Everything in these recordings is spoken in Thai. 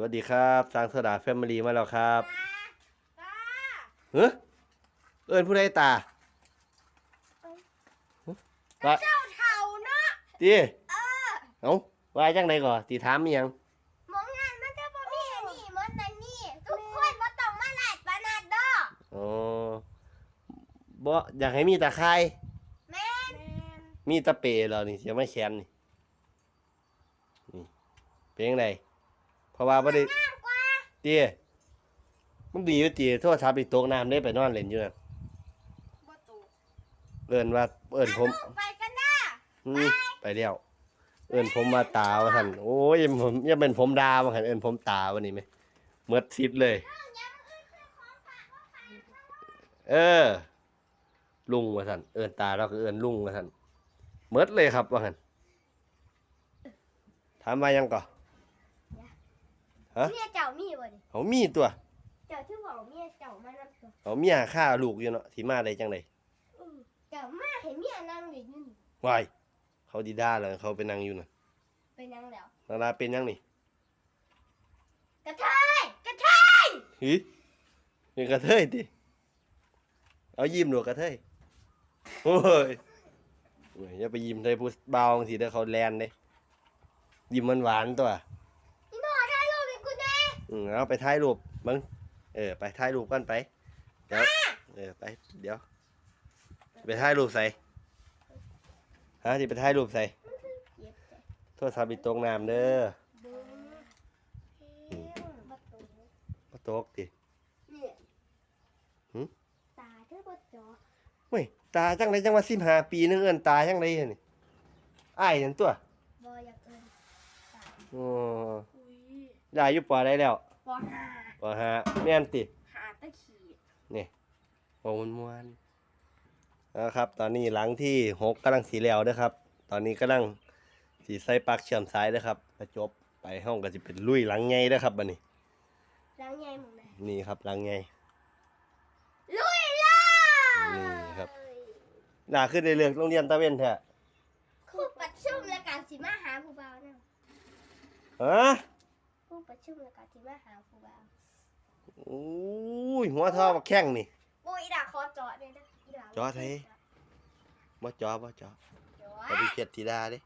วัสดีครับสร้างโซดาแฟมิลี่มาแล้วครับตาเฮ้ยเอิญผู้ใดตาว่าเจ้าเท่าเนาะตีเออเอ้าว่าจังไดก่อนตีถามมีหยังมองงานมันจะบ่มีอันนี้มันอันนี้ทุกคนบ่ต้องมาหลาดปานนัดเด้ออ๋อบ่อยากให้มีตาคายแม่นมีตะเปเหรอนี่เสียไม่แขนนี่นี่เป็นยังไงเพ ราะว่าบ่ได้งามกว่าตีมันดีอยู่ตีโทษทัพอีตกน้ำได้ไปนอนเล่นอยู่นั่นบ่ตูเอิ้นว่าเอิ้นผมลูกไปกันเด้ออืมไปแล้วเอิ้นผมมาตาว่าท่านโอ้ยผมยังเป็นผมดาว่าหั่นเอิ้นผมตาวันนี้ไหมเมดซิดเลย เออ ลุงว่าท่านเอิ้นตาเราก็เอิ้นลุงว่าท่านเมดเลยครับว่าหั่นถามมายังก่อ ฮะ เมียเจ้ามีบ่นี่เขามีตัว เจ้าที่บอกเมียเจ้ามานํตัวเขาเมียฆ่าลูกอยู่เนาะที่มาได้จังไดอือเจ้ามาให้เมียนั่งอยู่นี่วายเขาดีด้าเลยเขาไปนั่งอยู่น่ะไปนั่งแล้ว นาราเป็นยังนี่กระเทยกระเทยหืเป็นกระเทยดิเอายิ้มหนวกกระเทยโอ้ยโอ้ยอย่าไปยิ้มใส่ผู้เบาสิเด้อเขาแลนเด้ยิ้มมันหวานๆตัว อีหมอถ่ายรูปให้กูแน่ อืมเอาไปถ่ายรูปมึงเออ ไปถ่ายรูปกันไป เดี๋ยว เออ ไป เดี๋ยว ไปถ่ายรูปใส่ฮะที่ไปถ่ายรูปใส่เย็บใจโทรศัพท์อีตรงน้ำเด้อเบิ่งเฮ้ยบ่ตูมาตกดิเนี่ยหึตาเธอบ่จอเว้ย ตาจังไรจังว่าสิบห้าปีนึงเอินตาจังไรนี่อ้ายนั่นตัวบ่อยากเอิ้นตาอ๋อ อุ้ยยายอยู่ปอได้แล้วปห้าปอฮะแม่นติหาตะขีดโอ้มันมวนนะครับ ตอนนี้หลังที่หกกำลังสีแล้วนะครับ ตอนนี้กำลังสีใส่ปลักเชื่อมซ้ายนะครับกระจบไปห้องก็จะเป็นลุยหลังไงนะครับบัดนี้ล้างใหญ่หมดเลยนี่ครับหลังไงลุยเลยนี่ครับน่าขึ้นในเรื่องโรงเรียนตะเวนแท้ครูประชุมแล้วกันสิมาหาผู้บ่าวนะฮะครู ประชุมแล้วกันสิมาหาผู้บ่าวโอ้ยหัวท่อมาแข้งนี่ โอ้ยอีดาขอจอดเลยนะอีดาจอดให้บ่จอบ่จอจอแต่ดพี่เพชรธิดาเด้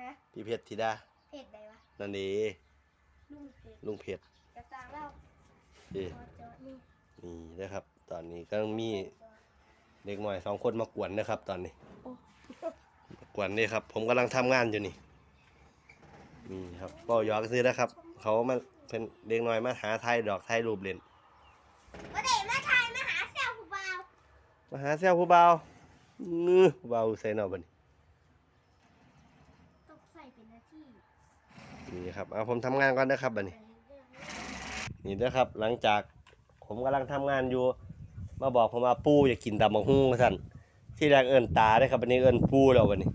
ฮะพี่เพชรธิดา เพจใดวะนั่นเด้ลุงเพจลุงเพชรกระซังแล้วเด้ขอจอดนี่นี่นะครับ ตอนนี้ก็มีเด็กหน่อยสองคนมากวนนะครับ ตอนนี้มากวนนี่ครับ ผมกำลังทำงานอยู่นี่ นี่ครับก็ยอกซื้อนะครับ เขามาเป็นเด็กน้อยมาหาไทยดอกไทยรูปเล่นว่าเด็กมาถ่ายมาหาแซวผู้บ่าวมาหาเซลผู้เบาวงื้อผู้เบาวใส่หนอบัดนต้องใส่เป็นหน้าที่นี่ครับเอาผมทำงานก่อนนะครับบัดนี้ นี่นะครับหลังจากผมกำลังทำงานอยู่ มาบอกผมว่าปูอยากกินตำบักหุ่งท่านที่แรกเอิ้นตาได้อครับบันนี้เอิ้นปูแล้วบัดนี้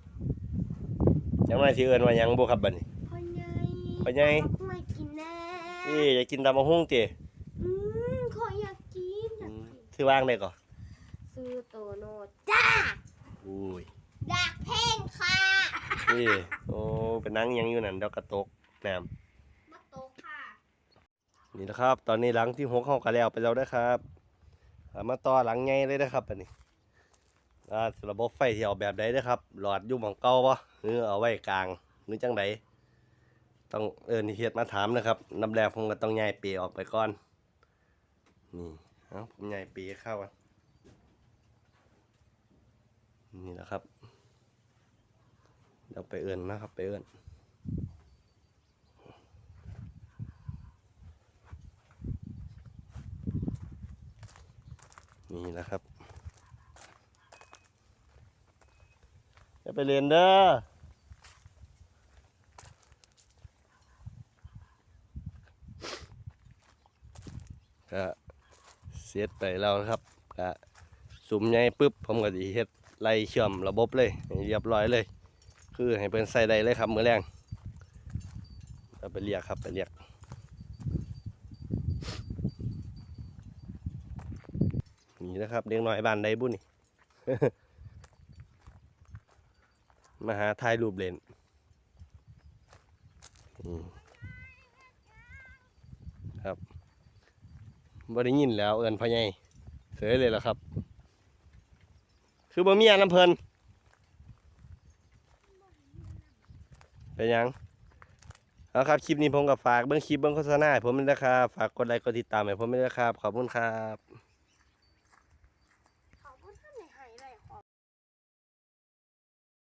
จังไรสิเอิ้นว่าหยังบ่ครับบัดนี้พ่อใหญ่พ่อใหญ่ไม่กินแน่ เอ้ยอยากกินตำบักหุ่งติอืมขออยากกินอยากอืมกินชื่อว่างได้ก่อซื้อโตโนจ้าอุ้ยอยากเพลงค่ะนี่โอ้เป็นนังหยังอยู่นั่นดอกกระตกน้มาโตค่ะำนี่นะครับ ตอนนี้หลังที่หกเข้ากันแล้วไปแล้วนะครับเอามาต่อหลังไงเลยนะครับบัดนี้อ่าระบบไฟที่เอาแบบใดนะครับ หลอดอยู่หม่องเก่าปะหรือเอาไว้กลางหรือจังใด ต้องเอิญเฮ็ดมาถามนะครับน้ำแรกผมก็ต้องย้ายปรย์ออกไปก่อน นี่เอาผมย้ายปรย์เข้ากันนี่นะครับ เดี๋ยวไปเอิญนะครับ ไปเอิญนี่นะครับ จะไปเรียนเด้อก็เสร็จไปแล้วนะครับก็สุ่มใหญ่ปุ๊บผมก็ดีเฮ็ดไล่เชื่อมระบบเลยเรียบร้อยเลย คือให้เพิ่นใส่ได้เลยครับมือแรงเราไปเรียกครับไปเรียกนี่นะครับเด็กน้อยบ้านใดบุนี่มาหาถ่ายรูปเล่นครับ บ่ได้ยินแล้ว เอินพ่อใหญ่เสยเลยล่ะครับ คือบ่มีอันน้ำเพลินเป็นยังเอาครับ คลิปนี้ผมกับฝากเบื้องคลิปเบื้องโฆษณาผมนะครับ ฝากกดไลค์กดติดตามให้ผมด้วยนะครับ ขอบคุณครับ